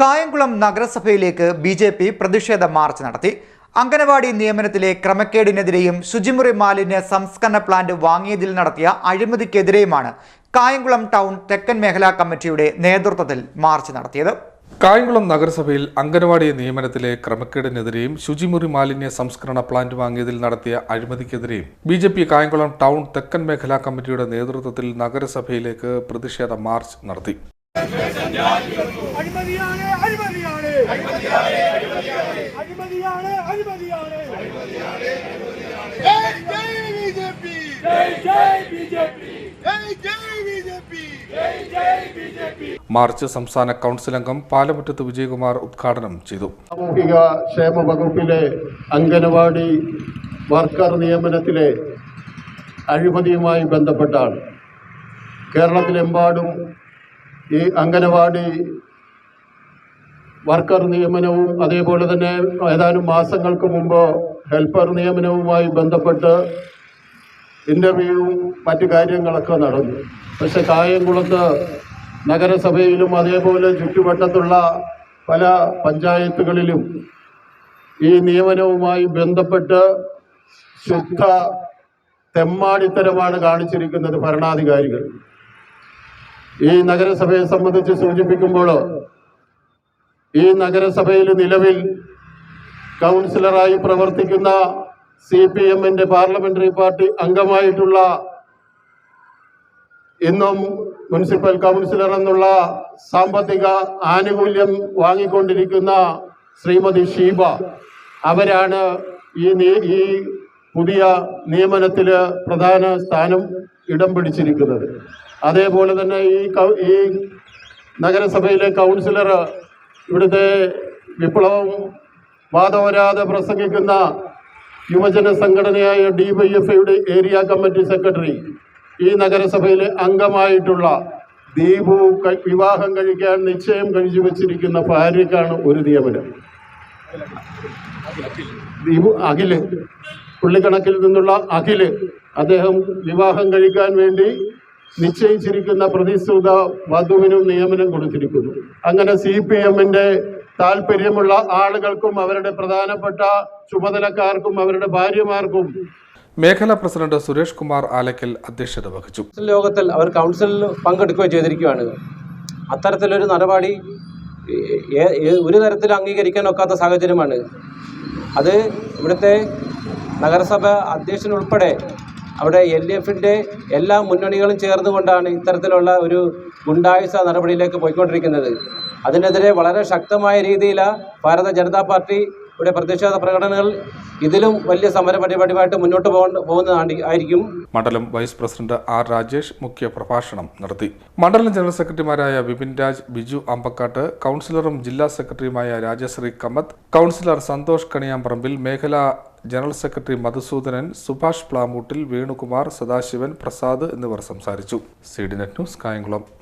കായംകുളം നഗരസഭയിലേക്ക് B J P പ്രതിഷേധ march നടത്തി. അംഗനവാടി നിയമനത്തിലെ ക്രമക്കേടിനെതിരെയും ശുചിമുറി മാലിന്യ സംസ്കരണ പ്ലാന്റ് വാങ്ങിയതിൽ നടത്തിയ അഴിമതിക്കെതിരെയുമാണ് കായംകുളം ടൗൺ തെക്കൻ മേഖലാ കമ്മിറ്റിയുടെ നേതൃത്വത്തിൽ മാർച്ച് നടത്തിയത്. കായംകുളം നഗരസഭയിൽ അംഗനവാടി നിയമനത്തിലെ ക്രമക്കേടിനെതിരെയും ശുചിമുറി മാലിന്യ സംസ്കരണ പ്ലാന്റ് വാങ്ങിയതിൽ നടത്തിയ അഴിമതിക്കെതിരെയും B J P Kayamkulam town തെക്കൻ മേഖലാ കമ്മിറ്റിയുടെ നേതൃത്വത്തിൽ നഗരസഭയിലേക്ക് പ്രതിഷേധ മാർച്ച് നടത്തി. അഴിമതിയാണ് അഴിമതിയാണ്. അഴിമതിയാണ് അഴിമതിയാണ്. മാർച്ച് സംസ്ഥാന കൗൺസിൽ അംഗം പാലമുറ്റത്ത് വിജയകുമാർ ഉദ്ഘാടനം ചെയ്തു. സാമൂഹിക ക്ഷേമ വകുപ്പിലെ അംഗനവാടി വർക്കർ നിയമനത്തിലെ അഴിമതിയുമായി ബന്ധപ്പെട്ടാണ്. കേരളത്തിലെമ്പാടും ഈ അംഗനവാടി വർക്കർ നിയമനവും അതേപോലെ തന്നെ ഏതാനും മാസങ്ങൾക്ക് മുമ്പ് ഹെൽപ്പർ നിയമനവുമായി ബന്ധപ്പെട്ട് ഇന്റർവ്യൂവും മറ്റു കാര്യങ്ങളൊക്കെ നടന്നു. പക്ഷെ കായംകുളത്ത് നഗരസഭയിലും അതേപോലെ ചുറ്റുവട്ടത്തുള്ള പല പഞ്ചായത്തുകളിലും ഈ നിയമനവുമായി ബന്ധപ്പെട്ട് ശുദ്ധ തെമ്മാടിത്തരമാണ് കാണിച്ചിരിക്കുന്നത് ഭരണാധികാരികൾ. ഈ നഗരസഭയെ സംബന്ധിച്ച് സൂചിപ്പിക്കുമ്പോൾ ഈ നഗരസഭയിൽ നിലവിൽ കൗൺസിലറായി പ്രവർത്തിക്കുന്ന സി പി എമ്മിന്റെ പാർലമെന്ററി പാർട്ടി അംഗമായിട്ടുള്ള ഇന്നും മുനിസിപ്പൽ കൗൺസിലർ എന്നുള്ള സാമ്പത്തിക ആനുകൂല്യം വാങ്ങിക്കൊണ്ടിരിക്കുന്ന ശ്രീമതി ഷീബ അവരാണ് ഈ ഈ പുതിയ നിയമനത്തിൽ പ്രധാന സ്ഥാനം ഇടം പിടിച്ചിരിക്കുന്നത്. അതേപോലെ തന്നെ ഈ ഈ നഗരസഭയിലെ കൗൺസിലർ ഇവിടുത്തെ വിപ്ലവം വാദവരാതെ പ്രസംഗിക്കുന്ന യുവജന സംഘടനയായ ഡി വൈ എഫ് ഐയുടെ ഏരിയ കമ്മിറ്റി സെക്രട്ടറി ഈ നഗരസഭയിലെ അംഗമായിട്ടുള്ള ദീപു വിവാഹം കഴിക്കാൻ നിശ്ചയം കഴിച്ചു വെച്ചിരിക്കുന്ന ഭാര്യയ്ക്കാണ് ഒരു നിയമനം. ദീപു അഖിൽ. പുള്ളിക്കണക്കിൽ നിന്നുള്ള അഖിൽ അദ്ദേഹം വിവാഹം കഴിക്കാൻ വേണ്ടി നിശ്ചയിച്ചിരിക്കുന്ന പ്രതിശ്രുത വധുവിനും നിയമനം കൊടുത്തിരിക്കുന്നു. അങ്ങനെ സി പി എമ്മിന്റെ താല്പര്യമുള്ള ആളുകൾക്കും അവരുടെ പ്രധാനപ്പെട്ട ചുമതലക്കാർക്കും അവരുടെ ഭാര്യമാർക്കും മേഖലാ പ്രസിഡന്റ് സുരേഷ് കുമാർ ആലക്കൽ അധ്യക്ഷത വഹിച്ചു. ലോകത്തിൽ യോഗത്തിൽ അവർ കൗൺസിലിൽ പങ്കെടുക്കുകയും ചെയ്തിരിക്കുകയാണ്. അത്തരത്തിലൊരു നടപടി ഒരു തരത്തിൽ അംഗീകരിക്കാൻ ഒക്കാത്ത സാഹചര്യമാണ്. അത് ഇവിടുത്തെ നഗരസഭ അധ്യക്ഷനുൾപ്പെടെ അവിടെ എൽ എഫിന്റെ എല്ലാ മുന്നണികളും ചേർന്നുകൊണ്ടാണ് ഇത്തരത്തിലുള്ള ഒരു ഗുണ്ടായുസ നടപടിയിലേക്ക് പോയിക്കൊണ്ടിരിക്കുന്നത്. അതിനെതിരെ വളരെ ശക്തമായ രീതിയിൽ ഭാരത ജനതാ പാർട്ടി പ്രതിഷേധ പ്രകടനങ്ങൾ ഇതിലും വലിയ സമര പരിപാടിയുമായിട്ട് മുന്നോട്ട് പോകുന്നതാണ് ആയിരിക്കും. മണ്ഡലം വൈസ് പ്രസിഡന്റ് ആർ രാജേഷ് മുഖ്യ പ്രഭാഷണം നടത്തി. മണ്ഡലം ജനറൽ സെക്രട്ടറിമാരായ വിപിൻ രാജ് ബിജു അമ്പക്കാട്ട് കൗൺസിലറും ജില്ലാ സെക്രട്ടറിയുമായ രാജശ്രീ കമ്മത്ത് കൗൺസിലർ സന്തോഷ് കണിയാമ്പറമ്പിൽ മേഖലാ ജനറൽ സെക്രട്ടറി മധുസൂദനൻ സുഭാഷ് പ്ലാമൂട്ടിൽ വേണുകുമാർ സദാശിവൻ പ്രസാദ് എന്നിവർ സംസാരിച്ചു. C D net news Kayamkulam.